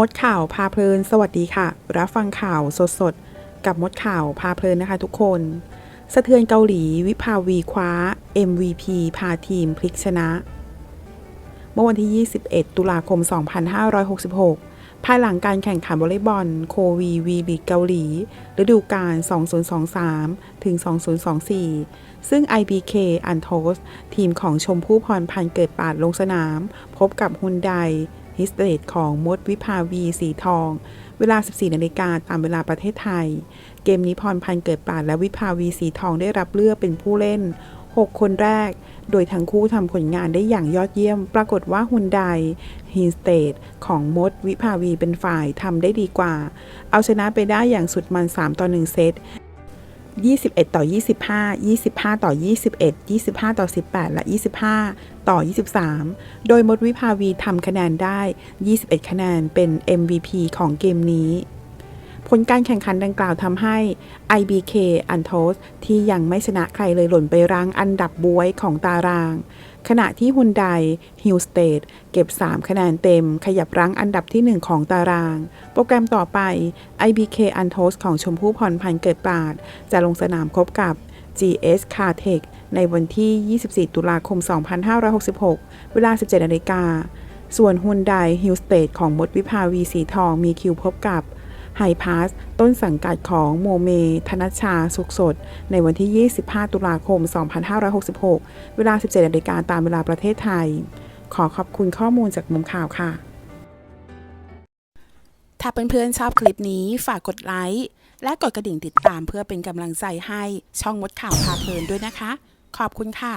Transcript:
มดข่าวพาเพลิน สวัสดีค่ะ รับฟังข่าวสดๆ กับมดข่าวพาเพลินนะคะทุกคน สะเทือนเกาหลีวิภาวีคว้า MVP พาทีมพลิกชนะ เมื่อวันที่ 21 ตุลาคม 2566 ภายหลังการแข่งขันวอลเลย์บอลโควีวีลีกเกาหลี ฤดูกาล 2023 ถึง 2024 ซึ่ง IBK a n t o s ทีมของชมพู่พรพันธ์เกิดปาดลงสนาม พบกับฮุนได ฮิสเตดของมดวิภาวีสีทอง เวลา 14 นาฬิกาตามเวลาประเทศไทย เกมนี้พรพันธ์เกิดปาดและวิภาวีสีทองได้รับเลือกเป็นผู้เล่น 6 คนแรก โดยทั้งคู่ทำผลงานได้อย่างยอดเยี่ยม ปรากฏว่าฮุนไดฮินสเตดของมดวิภาวีเป็นฝ่ายทำได้ดีกว่า เอาชนะไปได้อย่างสุดมัน 3 ต่อ 1 เซต 21 ต่อ 25 25 ต่อ 21 25 ต่อ 18 และ 25 ต่อ 23 โดยมดวิภาวีทำคะแนนได้ 21 คะแนนเป็น MVP ของเกมนี้ ผลการแข่งขันดังกล่าวทำให้ IBK a n t o s ที่ยังไม่ชนะใครเลยหล่นไปรั้งอันดับบวยของตาราง ขณะที่ฮุนไดฮิลสเตดเก็บ 3 คะแนนเต็ม ขยับรั้งอันดับที่ 1 ของตาราง โปรแกรมต่อไป IBK a n t o s ของชมพู่พรพันธ์เกิดปาด จะลงสนามพบกับ GS c a r t e c h ในวันที่ 24 ตุลาคม 2566 เวลา 17นาฬิกา ส่วนฮุนไดฮิลสเตดของมดวิภาวีสีทองมีคิวพบกับ ไฮพาสต้นสังกัดของโมเม ธนชชา สุขสด ในวันที่ 25 ตุลาคม 2566 เวลา 17นาฬิกาตามเวลาประเทศไทย ขอขอบคุณข้อมูลจากมุมข่าวค่ะ ถ้าเพื่อนๆชอบคลิปนี้ฝากกดไลค์ และกดกระดิ่งติดตามเพื่อเป็นกำลังใจให้ช่องมดข่าวพาเพลินด้วยนะคะ ขอบคุณค่ะ